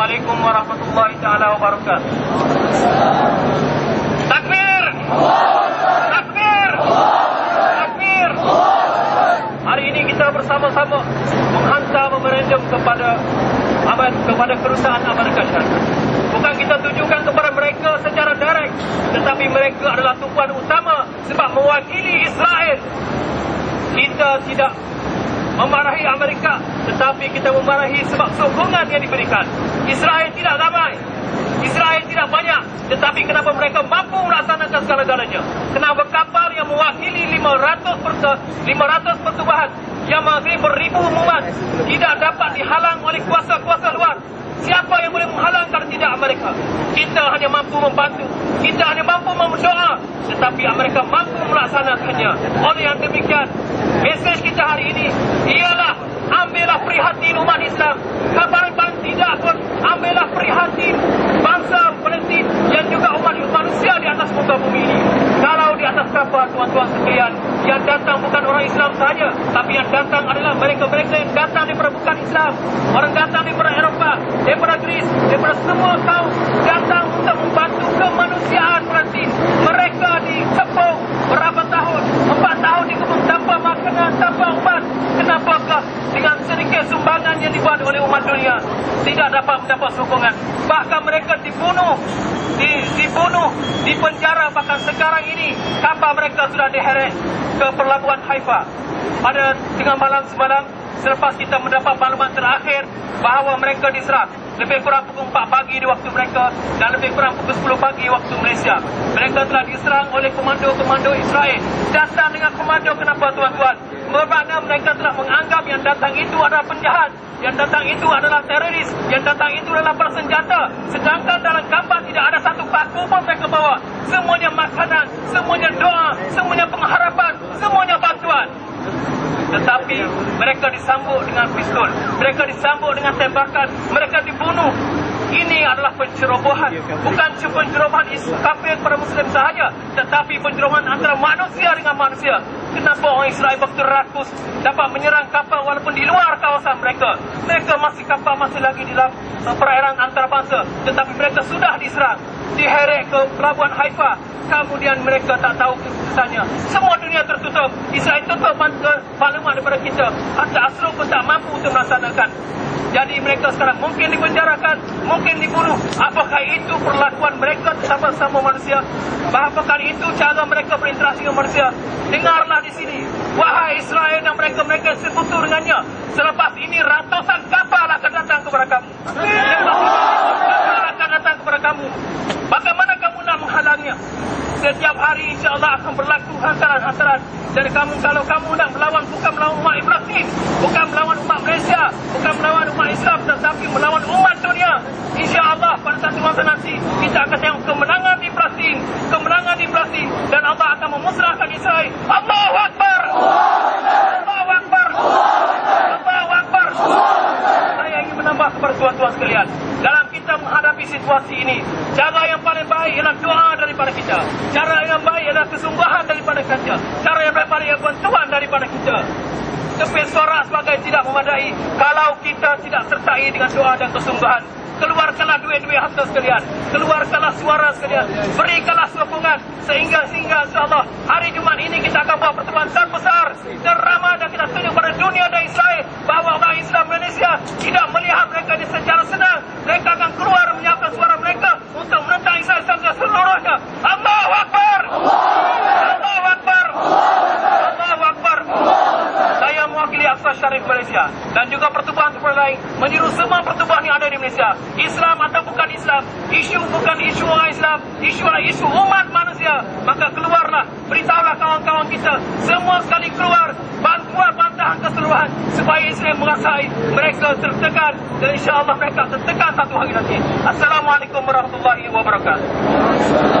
Assalamualaikum warahmatullahi taala wabarakatuh. Takbir! Takbir! Takbir! Hari ini kita bersama-sama menghantar memorandum kepada kepada kerusahaan Amerika Syarikat. Bukan kita tujukan kepada mereka secara direct, tetapi mereka adalah tumpuan utama sebab mewakili Israel. Kita tidak memarahi Amerika tetapi kita memarahi sebab sokongan yang diberikan Israel tidak ramai Israel tidak banyak tetapi kenapa mereka mampu melaksanakan segala-galanya kenapa kapal yang mewakili 500 500 pertubuhan yang mengakhiri beribu umat tidak dapat dihalang oleh kuasa-kuasa luar Siapa yang boleh menghalang kalau tidak Amerika? Kita hanya mampu membantu. Kita hanya mampu berdoa. Tetapi Amerika mampu melaksanakannya. Oleh yang demikian, mesej kita hari ini ialah ambillah prihatin umat Islam. Kabar-kabar tidak pun ambillah prihatin bangsa Palestin yang juga umat manusia di atas muka bumi ini. Kapal tuan-tuan sekalian, yang datang bukan orang Islam saja, tapi yang datang adalah mereka-mereka yang datang daripada bukan Islam. Orang datang daripada Eropah, daripada Greece, daripada semua kaum datang untuk membantu kemanusiaan Palestin. Mereka dikepung berapa tahun? Empat tahun dikepung tanpa makanan, tanpa ubat. Kenapakah dengan sedikit sumbangan yang dibuat oleh umat dunia tidak dapat mendapat sokongan? Bahkan mereka dibunuh, di, dibunuh, dipenjara. Bahkan sekarang ini kapal mereka sudah diheret ke pelabuhan Haifa. Pada tengah malam semalam, selepas kita mendapat maklumat terakhir bahawa mereka diserang lebih kurang pukul 4 pagi di waktu mereka dan lebih kurang pukul 10 pagi waktu Malaysia. Mereka telah diserang oleh komando-komando Israel. Datang dengan komando kenapa tuan-tuan? Bermakna mereka telah menganggap yang datang itu adalah penjahat. Yang datang itu adalah teroris. Yang datang itu adalah bersenjata. Sedangkan dalam gambar tidak ada satu paku pun mereka bawa. Semuanya makanan, semuanya doa, semuanya pengharapan. Tetapi mereka disambut dengan pistol. Mereka disambut dengan tembakan. Mereka dibunuh. Ini adalah pencerobohan. Bukan cuma pencerobohan kafir kepada Muslim sahaja. Tetapi pencerobohan antara manusia dengan manusia. Kenapa orang Israel begitu rakus dapat menyerang kapal walaupun di luar kawasan mereka. Mereka masih kapal masih lagi di dalam perairan antarabangsa. Tetapi mereka sudah diserang. Diheret ke pelabuhan Haifa. Kemudian mereka tak tahu keputusannya. Semua dunia tertutup. Israel tutup maklumat daripada kita. Hatta Asrul pun tak mampu untuk melaksanakan. Jadi mereka sekarang mungkin dipenjarakan, mungkin dibunuh. Apakah itu perlakuan mereka bersama-sama manusia? Apakah itu cara mereka berinteraksi dengan manusia? Dengarlah di sini. Wahai Israel dan mereka-mereka sekutu dengannya. Selepas ini ratusan kapal akan datang kepada kamu. Kapal akan datang kepada kamu. Bagaimana kamu nak menghalangnya? Setiap hari insya Allah akan berlaku dari kamu kalau kamu nak melawan bukan melawan umat Ibrahim, bukan melawan umat Malaysia, bukan melawan umat Islam tetapi melawan umat dunia. Insya Allah pada satu masa nanti kita akan tengok kemenangan di Palestin, kemenangan di Palestin dan Allah akan memusnahkan Israel. Allahu Akbar. Allahu Akbar. Allahu Akbar. Saya ingin menambah kepada tuan-tuan sekalian. Situasi ini, cara yang paling baik ialah doa daripada kita. Cara yang baik ialah kesungguhan daripada kita. Cara yang baik ialah bantuan daripada kita. Tapi suara sebagai tidak memadai kalau kita tidak sertai dengan doa dan kesungguhan. Keluarkanlah duit-duit harta sekalian. Keluarkanlah suara sekalian. Berikanlah sokongan. Sehingga, sehingga insyaAllah hari Jumat ini kita akan buat pertemuan terbesar, terramah dan kita tunjuk pada dunia dan Israel bahawa orang Islam Malaysia tidak melihat mereka ini secara senang. Mereka akan keluar menyiapkan suara mereka untuk menentang Israel seluruhnya. Allahu Akbar! Allahu Akbar! Allahu Akbar! Saya mewakili Aqsa Syarif Malaysia dan juga pertubuhan-pertubuhan lain menyeru semua pertubuhan yang ada di Malaysia. Islam atau bukan Islam, isu bukan isu orang Islam, isu adalah isu umat manusia. Maka keluarlah, beritahulah kawan-kawan kita, semua sekali keluar, bantuan bantahan keseluruhan supaya Islam merasai mereka tertekan dan insya Allah mereka tertekan satu hari nanti. Assalamualaikum warahmatullahi wabarakatuh.